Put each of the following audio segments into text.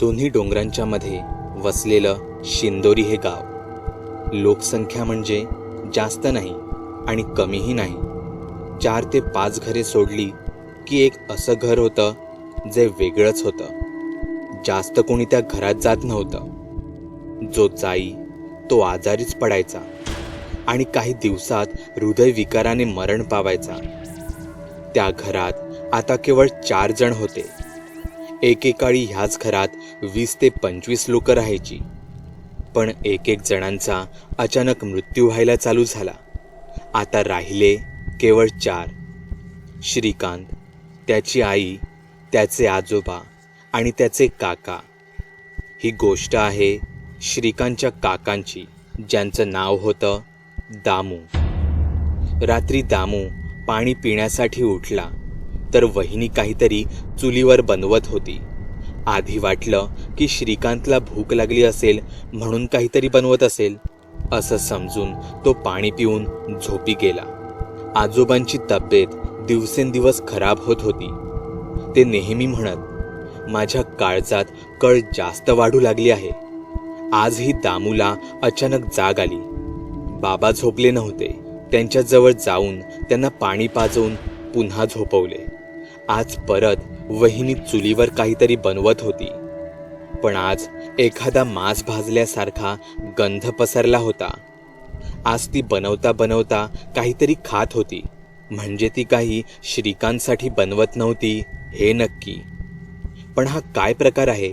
दोन्ही डोंगरांच्या मध्ये वसलेलं शिंदोरी हे गाव. लोकसंख्या म्हणजे जास्त नाही आणि कमीही नाही. चार ते पाच घरे सोडली की एक असं घर होतं जे वेगळंच होतं. जास्त कोणी त्या घरात जात नव्हतं. जो जाई तो आजारीच पडायचा आणि काही दिवसात हृदयविकाराने मरण पावायचा. त्या घरात आता केवळ चार जण होते. एकेकाळी ह्याच घरात वीस ते पंचवीस लोक राहायची. पण एक एक जणांचा अचानक मृत्यू व्हायला चालू झाला. आता राहिले केवळ चार. श्रीकांत त्याची आई त्याचे आजोबा आणि त्याचे काका. ही गोष्ट आहे श्रीकांतच्या काकांची ज्यांचं नाव होतं दामू. रात्री दामू पाणी पिण्यासाठी उठला. तर वहिनी काहीतरी चुलीवर बनवत होती. आधी वाटलं की श्रीकांतला भूक लागली असेल म्हणून काहीतरी बनवत असेल. असं समजून तो पाणी पिऊन झोपी गेला. आजोबांची तब्येत दिवसेंदिवस खराब होत होती. ते नेहमी म्हणत माझ्या काळजात कळ जास्त वाढू लागली आहे. आजही दामूला अचानक जाग आली. बाबा झोपले नव्हते. त्यांच्याजवळ जाऊन त्यांना पाणी पाजवून पुन्हा झोपवले. आज परत वहिनी चुलीवर काहीतरी बनवत होती. पण आज एखादा मांस भाजल्यासारखा गंध पसरला होता. आज ती बनवता बनवता काहीतरी खात होती. म्हणजे ती काही श्रीकांतसाठी बनवत नव्हती हे नक्की. पण हा काय प्रकार आहे?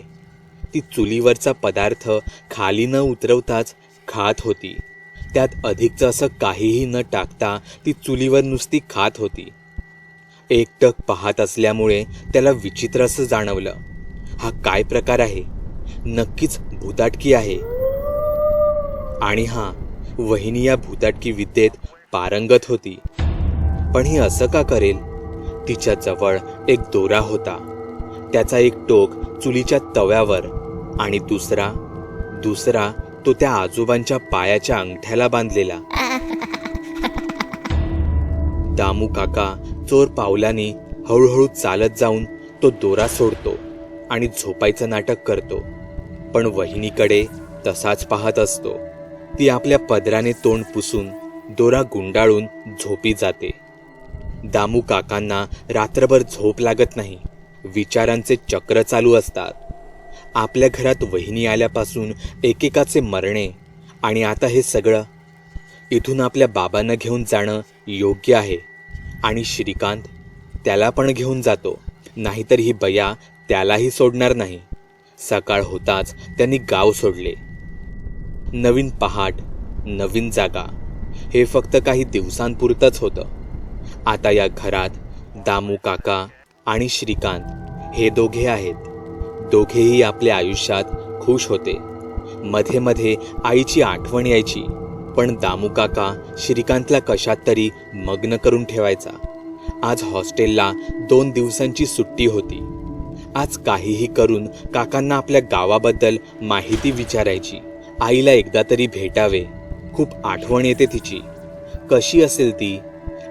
ती चुलीवरचा पदार्थ खाली न उतरवताच खात होती. त्यात अधिकचं असं काहीही न टाकता ती चुलीवर नुसती खात होती. एकटक पाहत असल्यामुळे त्याला विचित्र असं जाणवलं. हा काय प्रकार आहे? नक्कीच भूताटकी आहे. आणि हा वहिनी या भूताटकी विद्येत पारंगत होती. पण ही असं का करेल? तिच्या जवळ एक दोरा होता. त्याचा एक टोक चुलीच्या तव्यावर आणि दुसरा दुसरा तो त्या आजोबांच्या पायाच्या अंगठ्याला बांधलेला. दामू काका चोर पावलाने हळूहळू चालत जाऊन तो दोरा सोडतो आणि झोपायचं नाटक करतो. पण वहिनीकडे तसाच पाहत असतो. ती आपल्या पदराने तोंड पुसून दोरा गुंडाळून झोपी जाते. दामू काकांना रात्रभर झोप लागत नाही. विचारांचे चक्र चालू असतात. आपल्या घरात वहिनी आल्यापासून एकेकाचे मरणे आणि आता हे सगळं इथून आपल्या बाबांना घेऊन जाणं योग्य आहे. आणि श्रीकांत त्याला पण घेऊन जातो. नाहीतर ही बया त्यालाही सोडणार नाही. सकाळ होताच त्यांनी गाव सोडले. नवीन पहाट नवीन जागा. हे फक्त काही दिवसांपुरतंच होतं. आता या घरात दामू काका आणि श्रीकांत हे दोघे आहेत. दोघेही आपल्या आयुष्यात खुश होते. मध्ये मध्ये आईची आठवण यायची. पण दामू काका श्रीकांतला कशात तरी मग्न करून ठेवायचा. आज हॉस्टेलला दोन दिवसांची सुट्टी होती. आज काहीही करून काकांना आपल्या गावाबद्दल माहिती विचारायची. आईला एकदा तरी भेटावे. खूप आठवण येते तिची. कशी असेल ती?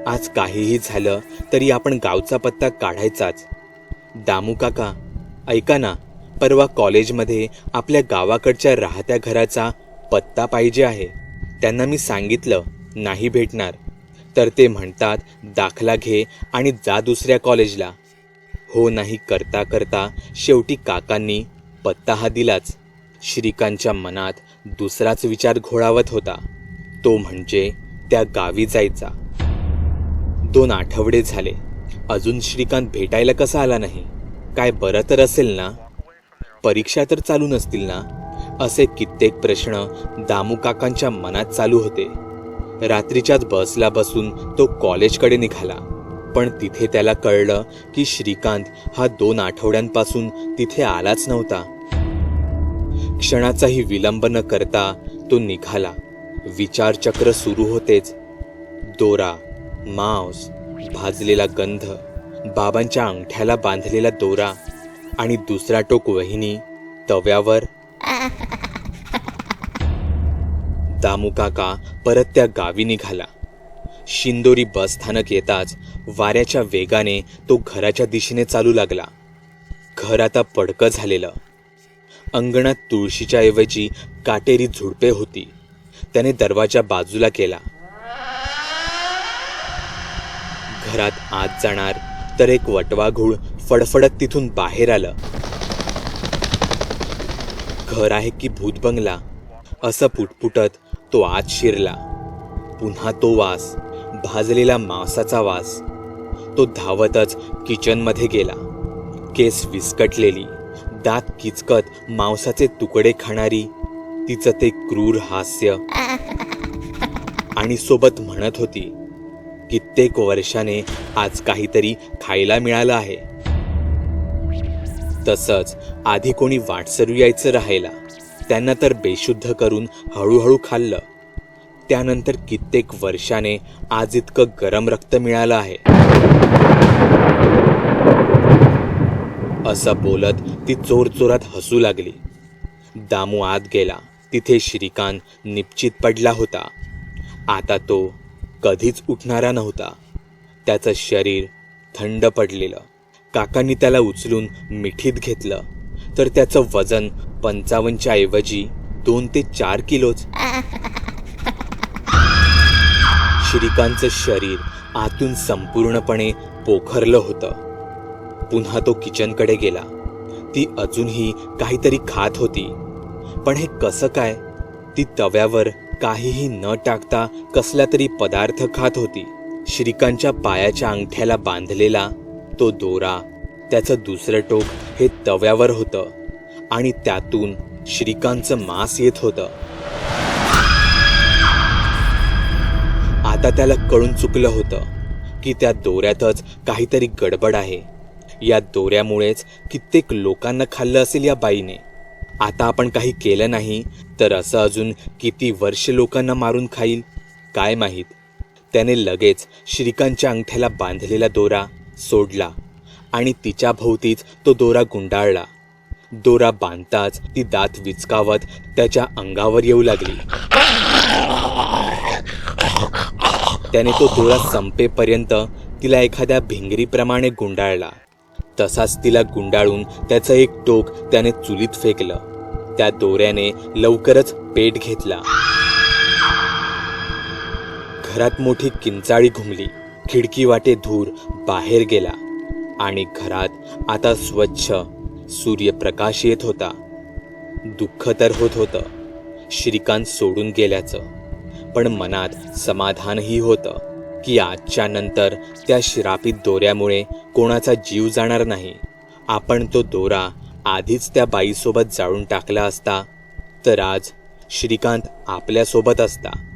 आज काहीही झालं तरी आपण गावचा पत्ता काढायचाच. दामू काका ऐका ना परवा कॉलेजमध्ये आपल्या गावाकडच्या राहत्या घराचा पत्ता पाहिजे आहे. त्यांना मी सांगितलं नाही भेटणार. तर ते म्हणतात दाखला घे आणि जा दुसऱ्या कॉलेजला. हो नाही करता करता. शेवटी काकांनी पत्ता हा दिलाच. श्रीकांतच्या मनात दुसराच विचार घोळावत होता. तो म्हणजे त्या गावी जायचा. दोन आठवडे झाले. अजून श्रीकांत भेटायला कसा आला नाही? काय बरं तर असेल ना? परीक्षा तर चालू नसतील ना? असे कित्येक प्रश्न दामूकाकांच्या मनात चालू होते. रात्रीच्याच बसला बसून तो कॉलेजकडे निघाला. पण तिथे त्याला कळलं की श्रीकांत हा दोन आठवड्यांपासून तिथे आलाच नव्हता. क्षणाचाही विलंब न करता तो निघाला. विचारचक्र सुरू होतेच. दोरा मांस भाजलेला गंध बाबांच्या अंगठ्याला बांधलेला दोरा आणि दुसरा टोक वहिनी तव्यावर दामू काका परत त्या गावी निघाला. शिंदोरी बस स्थानक येताच वाऱ्याच्या वेगाने तो घराच्या दिशेने चालू लागला. घर आता पडकं झालेलं. अंगणात तुळशीच्या ऐवजी काटेरी झुडपे होती. त्याने दरवाजा बाजूला केला. घरात आत जाणार तर एक वटवाघूळ फडफडत तिथून बाहेर आलं. घर आहे की भूत बंगला? असं पुटपुटत तो आत शिरला. पुन्हा तो वास भाजलेला मांसाचा वास. तो धावतच किचनमध्ये गेला. केस विस्कटलेली दात किचकत मांसाचे तुकडे खाणारी तिचं ते क्रूर हास्य. आणि सोबत म्हणत होती कित्येक वर्षाने आज काहीतरी खायला मिळालं आहे. तसंच आधी कोणी वाटसरू यायचं राहायला त्यांना तर बेशुद्ध करून हळूहळू खाल्लं. त्यानंतर कित्येक वर्षाने आज इतकं गरम रक्त मिळालं आहे. असं बोलत ती चोर चोरात हसू लागली. दामू आत गेला. तिथे श्रीकांत निपचित पडला होता. आता तो कधीच उठणारा नव्हता. त्याचं शरीर थंड पडलेलं. काकांनी त्याला उचलून मिठीत घेतलं. तर त्याचं वजन पंचावन्नच्या ऐवजी दोन ते चार किलोच. श्रीकांतचं शरीर आतून संपूर्णपणे पोखरलं होतं. पुन्हा तो किचनकडे गेला. ती अजूनही काहीतरी खात होती. पण हे कसं काय? ती तव्यावर काहीही न टाकता कसला तरी पदार्थ खात होती. श्रीकांतच्या पायाच्या अंगठ्याला बांधलेला तो दोरा त्याचं दुसरं टोक हे तव्यावर होतं आणि त्यातून श्रीकांतचं मांस येत होतं. आता त्याला कळून चुकलं होतं की त्या दोऱ्यातच काहीतरी गडबड आहे. या दोऱ्यामुळेच कित्येक लोकांना खाल्लं असेल या बाईने. आता आपण काही केलं नाही तर असं अजून किती वर्ष लोकांना मारून खाईल? काय माहीत? त्याने लगेच श्रीकांतच्या अंगठ्याला बांधलेला दोरा सोडला आणि तिच्या भोवतीच तो दोरा गुंडाळला. दोरा बांधताच ती दात विचकावत त्याच्या अंगावर येऊ लागली. त्याने तो दोरा संपेपर्यंत तिला एखाद्या भिंगरीप्रमाणे गुंडाळला. तसाच तिला गुंडाळून त्याचं एक टोक त्याने चुलीत फेकलं. त्या दोऱ्याने लवकरच पेट घेतला. घरात मोठी किंचाळी घुमली. खिडकी वाटे धूर बाहेर गेला आणि घरात आता स्वच्छ सूर्यप्रकाश येत होता. दुःख तर होत होतं. श्रीकांत सोडून गेल्याचं. पण मनात समाधानही होतं की आजच्या नंतर त्या श्रापित दोऱ्यामुळे कोणाचा जीव जाणार नाही. आपण तो दोरा आधीच त्या बाईसोबत जाळून टाकला असता तर आज श्रीकांत आपल्यासोबत असता.